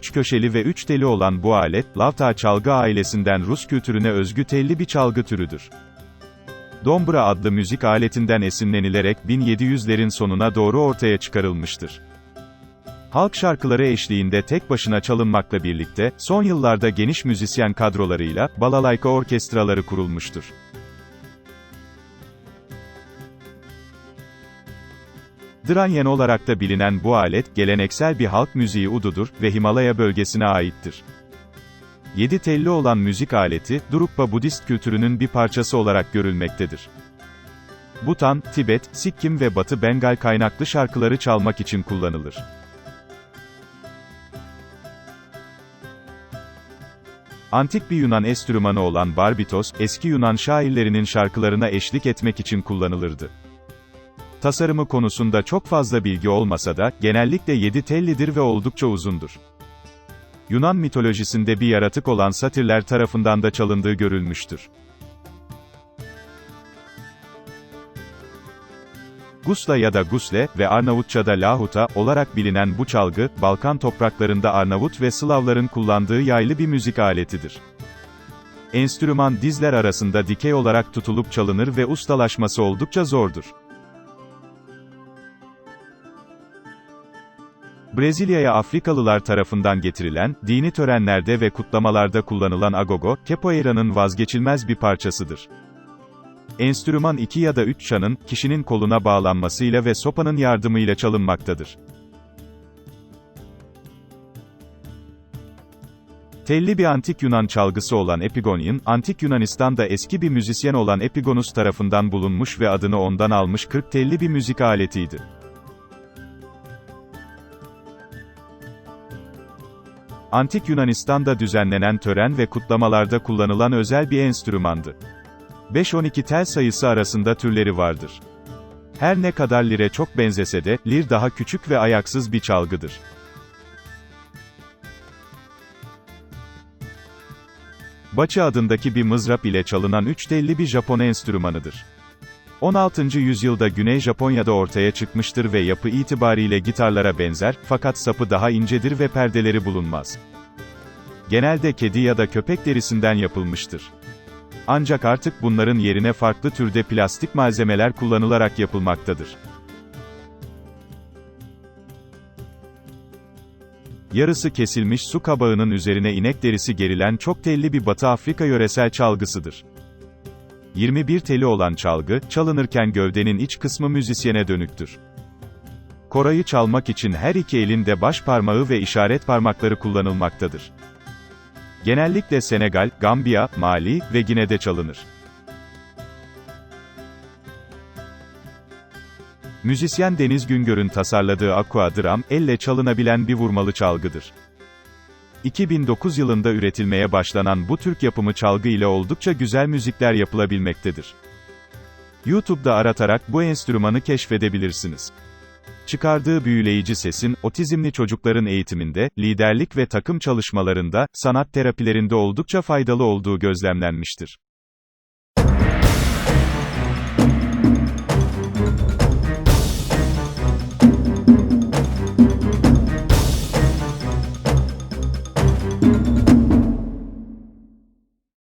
Üç köşeli ve üç teli olan bu alet, lavta çalgı ailesinden Rus kültürüne özgü telli bir çalgı türüdür. Dombra adlı müzik aletinden esinlenilerek 1700'lerin sonuna doğru ortaya çıkarılmıştır. Halk şarkıları eşliğinde tek başına çalınmakla birlikte, son yıllarda geniş müzisyen kadrolarıyla, balalayka orkestraları kurulmuştur. Dranyen olarak da bilinen bu alet, geleneksel bir halk müziği ududur ve Himalaya bölgesine aittir. Yedi telli olan müzik aleti, Drukpa Budist kültürünün bir parçası olarak görülmektedir. Butan, Tibet, Sikkim ve Batı Bengal kaynaklı şarkıları çalmak için kullanılır. Antik bir Yunan enstrümanı olan barbitos, eski Yunan şairlerinin şarkılarına eşlik etmek için kullanılırdı. Tasarımı konusunda çok fazla bilgi olmasa da, genellikle 7 tellidir ve oldukça uzundur. Yunan mitolojisinde bir yaratık olan satirler tarafından da çalındığı görülmüştür. Gusla ya da gusle ve Arnavutça'da lahuta olarak bilinen bu çalgı, Balkan topraklarında Arnavut ve Slavların kullandığı yaylı bir müzik aletidir. Enstrüman dizler arasında dikey olarak tutulup çalınır ve ustalaşması oldukça zordur. Brezilya'ya Afrikalılar tarafından getirilen, dini törenlerde ve kutlamalarda kullanılan agogo, capoeira'nın vazgeçilmez bir parçasıdır. Enstrüman iki ya da üç çanın, kişinin koluna bağlanmasıyla ve sopanın yardımıyla çalınmaktadır. Telli bir antik Yunan çalgısı olan Epigonien, antik Yunanistan'da eski bir müzisyen olan Epigonus tarafından bulunmuş ve adını ondan almış 40 telli bir müzik aletiydi. Antik Yunanistan'da düzenlenen tören ve kutlamalarda kullanılan özel bir enstrümandı. 5-12 tel sayısı arasında türleri vardır. Her ne kadar lire çok benzese de, lir daha küçük ve ayaksız bir çalgıdır. Baçı adındaki bir mızrap ile çalınan üç telli bir Japon enstrümanıdır. 16. yüzyılda Güney Japonya'da ortaya çıkmıştır ve yapı itibariyle gitarlara benzer, fakat sapı daha incedir ve perdeleri bulunmaz. Genelde kedi ya da köpek derisinden yapılmıştır. Ancak artık bunların yerine farklı türde plastik malzemeler kullanılarak yapılmaktadır. Yarısı kesilmiş su kabağının üzerine inek derisi gerilen çok telli bir Batı Afrika yöresel çalgısıdır. 21 teli olan çalgı, çalınırken gövdenin iç kısmı müzisyene dönüktür. Korayı çalmak için her iki elinde baş parmağı ve işaret parmakları kullanılmaktadır. Genellikle Senegal, Gambiya, Mali ve Gine'de çalınır. Müzisyen Deniz Güngör'ün tasarladığı Aqua Drum, elle çalınabilen bir vurmalı çalgıdır. 2009 yılında üretilmeye başlanan bu Türk yapımı çalgı ile oldukça güzel müzikler yapılabilmektedir. YouTube'da aratarak bu enstrümanı keşfedebilirsiniz. Çıkardığı büyüleyici sesin, otizmli çocukların eğitiminde, liderlik ve takım çalışmalarında, sanat terapilerinde oldukça faydalı olduğu gözlemlenmiştir.